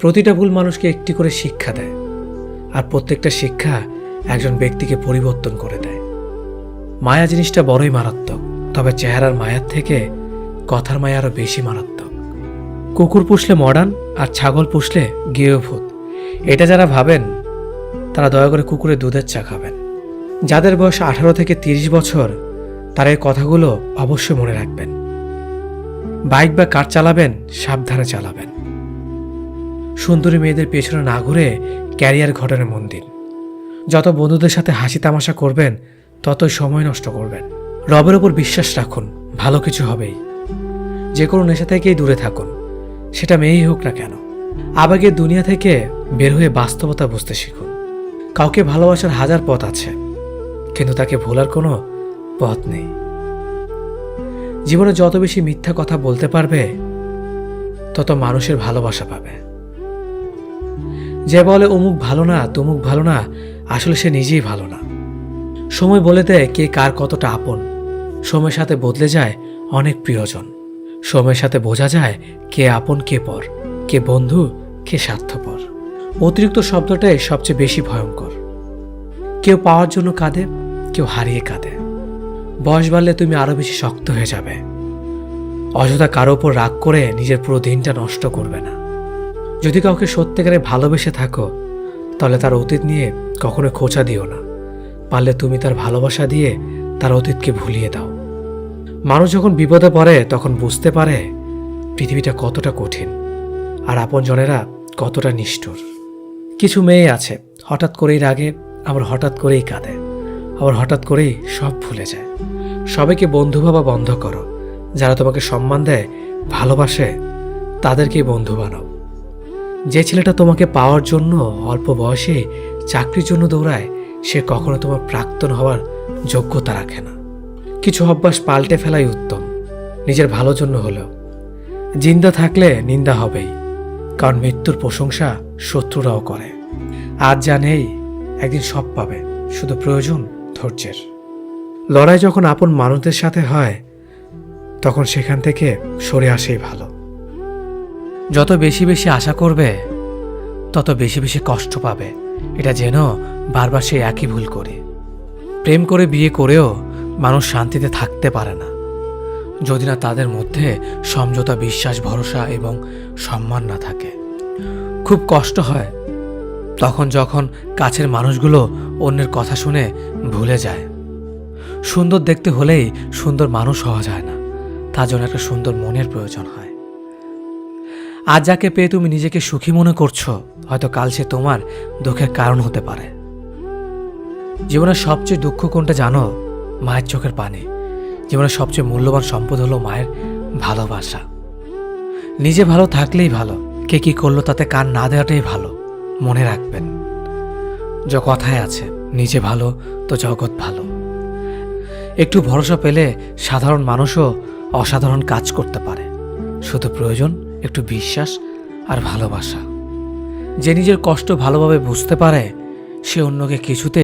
প্রতিটা ভুল মানুষকে একটি করে শিক্ষা দেয়। আর প্রত্যেকটা শিক্ষা একজন ব্যক্তিকে পরিবর্তন করে দেয়। মায়া জিনিসটা বড়ই মারাত্মক, তবে চেহারার মায়ার থেকে কথার মায়া আরও বেশি মারাত্মক। কুকুর পুষলে মডার্ন আর ছাগল পুষলে গৃহভূত। এটা যারা ভাবেন, তারা দয়া করে কুকুরের দুধের চা খাবেন। যাদের বয়স আঠারো থেকে তিরিশ বছর, তারা এই কথাগুলো অবশ্যই মনে রাখবেন। বাইক বা কার চালাবেন, সাবধানে চালাবেন। সুন্দরী মেয়েদের পেছনে না ঘুরে ক্যারিয়ার ঘটনে মন দিন যত বন্ধুদের সাথে হাসি তামাশা করবেন ততই সময় নষ্ট করবেন। রবের ওপর বিশ্বাস রাখুন, ভালো কিছু হবেই। যে কোনো নেশা থেকেই দূরে থাকুন, সেটা মেয়েই হোক না কেন। আবেগের দুনিয়া থেকে বের হয়ে বাস্তবতা বুঝতে শিখুন। কাউকে ভালোবাসার হাজার পথ আছে, কিন্তু তাকে ভোলার কোনো পথ নেই। জীবনে যত বেশি মিথ্যা কথা বলতে পারবে, তত মানুষের ভালোবাসা পাবে। যে বলে, অমুক ভালো না, তমুক ভালো না, আসলে সে নিজেই ভালো না। সময় বলে দেয় কে কার কতটা আপন। সময়ের সাথে বদলে যায় অনেক প্রিয়জন। সময়ের সাথে বোঝা যায় কে আপন, কে পর, কে বন্ধু, কে স্বার্থপর। অতিরিক্ত শব্দটাই সবচেয়ে বেশি ভয়ঙ্কর। কেউ পাওয়ার জন্য কাঁদে, কেউ হারিয়ে কাঁদে। বয়স বাড়লে তুমি আরও বেশি শক্ত হয়ে যাবে। অযথা কারও ওপর রাগ করে নিজের পুরো দিনটা নষ্ট করবে না। যদি কাউকে সত্যিকারে ভালোবেসে থাকো, তাহলে তার অতীত নিয়ে কখনো খোঁচা দিও না। পারলে তুমি তার ভালোবাসা দিয়ে তার অতীতকে ভুলিয়ে দাও। মানুষ যখন বিপদে পড়ে, তখন বুঝতে পারে পৃথিবীটা কতটা কঠিন আর আপনজনেরা কতটা নিষ্ঠুর। কিছু মেয়ে আছে, হঠাৎ করেই রাগে, আবার হঠাৎ করেই কাঁদে, আবার হঠাৎ করেই সব ভুলে যায়। সবাইকে বন্ধু ভাবা বন্ধ করো। যারা তোমাকে সম্মান দেয়, ভালোবাসে, তাদেরকেই বন্ধু বানাও। যে ছেলেটা তোমাকে পাওয়ার জন্য অল্প বয়সে চাকরির জন্য দৌড়ায়, সে কখনো তোমার প্রাক্তন হওয়ার যোগ্যতা রাখে না। কিছু অভ্যাস পাল্টে ফেলাই উত্তম। নিজের ভালোর জন্য হলেও। জিন্দা থাকলে নিন্দা হবেই, কারণ মৃত্যুর প্রশংসা শত্রুরাও করে। আজ যা নেই, একদিন সব পাবে, শুধু প্রয়োজন ধৈর্যের। লড়াই যখন আপন মানুষদের সাথে হয়, তখন সেখান থেকে সরে আসেই ভালো। যত বেশি বেশি আশা করবে, তত বেশি বেশি কষ্ট পাবে। এটা যেন বারবার সে একই ভুল করে। প্রেম করে বিয়ে করেও মানুষ শান্তিতে থাকতে পারে না। যদি না তাদের মধ্যে সমঝোতা, বিশ্বাস, ভরসা এবং সম্মান না থাকে। খুব কষ্ট হয় তখন যখন কাছের মানুষগুলো অন্যের কথা শুনে ভুলে যায়। সুন্দর দেখতে হলেই সুন্দর মানুষ হওয়া যায় না। তার জন্য একটা সুন্দর মনের প্রয়োজন হয়। আজ যাকে পেয়ে তুমি নিজেকে সুখী মনে করছ, হয়তো কাল সে তোমার দুঃখের কারণ হতে পারে। জীবনের সবচেয়ে দুঃখ কোনটা জানো? মায়ের চোখের পানি। জীবনের সবচেয়ে মূল্যবান সম্পদ হলো মায়ের ভালোবাসা। নিজে ভালো থাকলেই ভালো, কে কি করল তাতে কান না দেওয়াটাই ভালো, মনে রাখবেন। যে কথায় আছে, নিজে ভালো তো জগৎ ভালো। একটু ভরসা পেলে সাধারণ মানুষও অসাধারণ কাজ করতে পারে। শুধু প্রয়োজন একটু বিশ্বাস আর ভালোবাসা। যে নিজের কষ্ট ভালোভাবে বুঝতে পারে সে অন্যকে কিছুতে